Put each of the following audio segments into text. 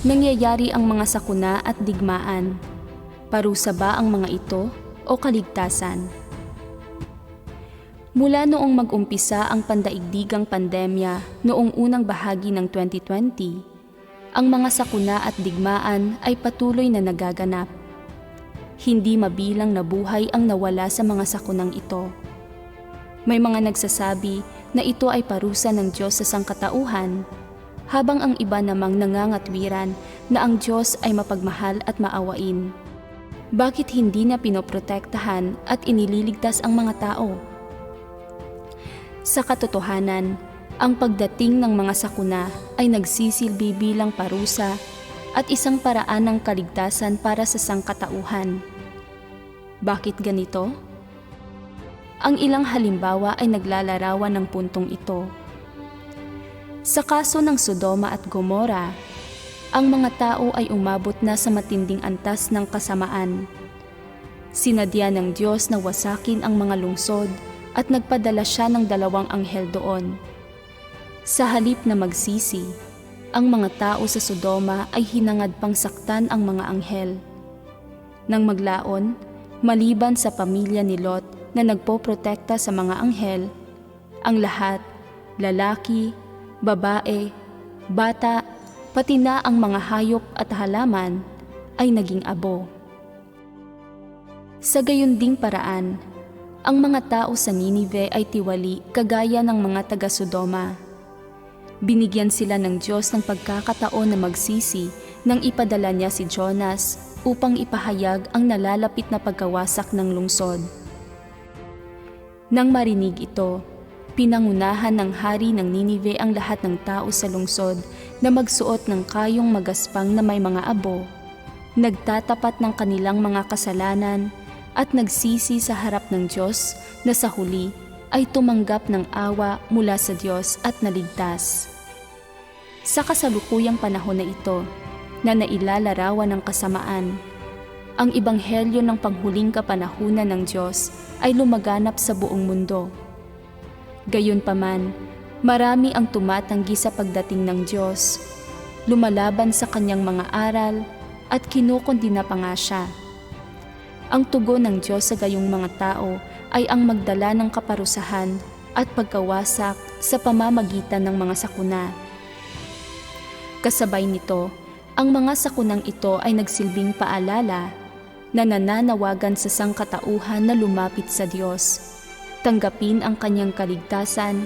Nangyayari ang mga sakuna at digmaan. Parusa ba ang mga ito o kaligtasan? Mula noong mag-umpisa ang pandaigdigang pandemya noong unang bahagi ng 2020, ang mga sakuna at digmaan ay patuloy na nagaganap. Hindi mabilang na buhay ang nawala sa mga sakunang ito. May mga nagsasabi na ito ay parusa ng Diyos sa sangkatauhan, habang ang iba namang nangangatwiran na ang Diyos ay mapagmahal at maawain. Bakit hindi na pinoprotektahan at inililigtas ang mga tao? Sa katotohanan, ang pagdating ng mga sakuna ay nagsisilbi bilang parusa at isang paraan ng kaligtasan para sa sangkatauhan. Bakit ganito? Ang ilang halimbawa ay naglalarawan ng puntong ito. Sa kaso ng Sodoma at Gomora, ang mga tao ay umabot na sa matinding antas ng kasamaan. Sinadya ng Diyos na wasakin ang mga lungsod at nagpadala siya ng dalawang anghel doon. Sa halip na magsisi, ang mga tao sa Sodoma ay hinangad pang saktan ang mga anghel. Nang maglaon, maliban sa pamilya ni Lot na nagpoprotekta sa mga anghel, ang lahat, lalaki, babae, bata, pati na ang mga hayop at halaman ay naging abo. Sa gayon ding paraan, ang mga tao sa Ninive ay tiwali kagaya ng mga taga Sodoma. Binigyan sila ng Diyos ng pagkakataon na magsisi nang ipadala niya si Jonas upang ipahayag ang nalalapit na pagkawasak ng lungsod. Nang marinig ito, pinangunahan ng hari ng Ninive ang lahat ng tao sa lungsod na magsuot ng kayong magaspang na may mga abo, nagtatapat ng kanilang mga kasalanan at nagsisi sa harap ng Diyos na sa huli ay tumanggap ng awa mula sa Diyos at naligtas. Sa kasalukuyang panahon na ito, na nailalarawan ng kasamaan, ang ibanghelyo ng panghuling kapanahunan ng Diyos ay lumaganap sa buong mundo. Gayunpaman, marami ang tumatanggi sa pagdating ng Diyos, lumalaban sa kanyang mga aral at kinukondina pa nga siya. Ang tugon ng Diyos sa gayong mga tao ay ang magdala ng kaparusahan at pagkawasak sa pamamagitan ng mga sakuna. Kasabay nito, ang mga sakunang ito ay nagsilbing paalala na nananawagan sa sangkatauhan na lumapit sa Diyos, tanggapin ang kanyang kaligtasan,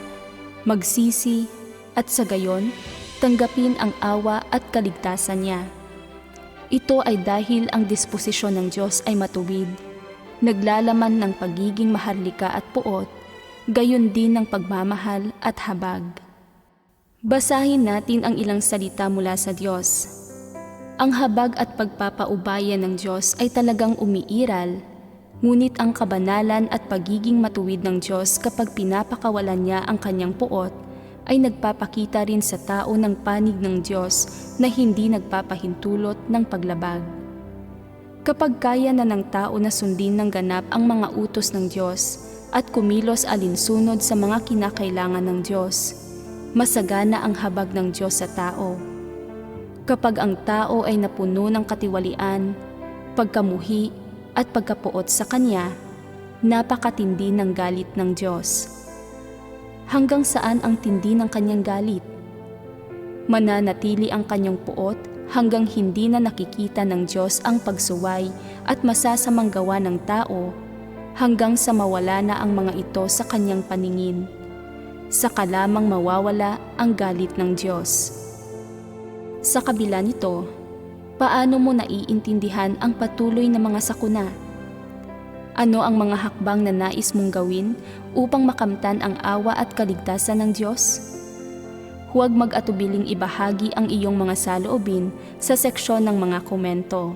magsisi, at sa gayon, tanggapin ang awa at kaligtasan niya. Ito ay dahil ang disposisyon ng Diyos ay matuwid, naglalaman ng pagiging maharlika at puot, gayon din ng pagmamahal at habag. Basahin natin ang ilang salita mula sa Diyos. Ang habag at pagpapaubaya ng Diyos ay talagang umiiral, ngunit ang kabanalan at pagiging matuwid ng Diyos kapag pinapakawalan niya ang kanyang puot ay nagpapakita rin sa tao ng panig ng Diyos na hindi nagpapahintulot ng paglabag. Kapag kaya na ng tao na sundin ng ganap ang mga utos ng Diyos at kumilos alinsunod sa mga kinakailangan ng Diyos, masagana ang habag ng Diyos sa tao. Kapag ang tao ay napuno ng katiwalian, pagkamuhi at pagkapuot sa Kanya, napakatindi ng galit ng Diyos hanggang saan ang tindi ng kanyang galit. Mananatili ang kanyang puot hanggang hindi na nakikita ng Diyos ang pagsuway at masasamang gawa ng tao hanggang sa mawala na ang mga ito sa kanyang paningin. Saka lamang mawawala ang galit ng Diyos. Sa kabila nito, paano mo naiintindihan ang patuloy na mga sakuna? Ano ang mga hakbang na nais mong gawin upang makamtan ang awa at kaligtasan ng Diyos? Huwag mag-atubiling ibahagi ang iyong mga saloobin sa seksyon ng mga komento.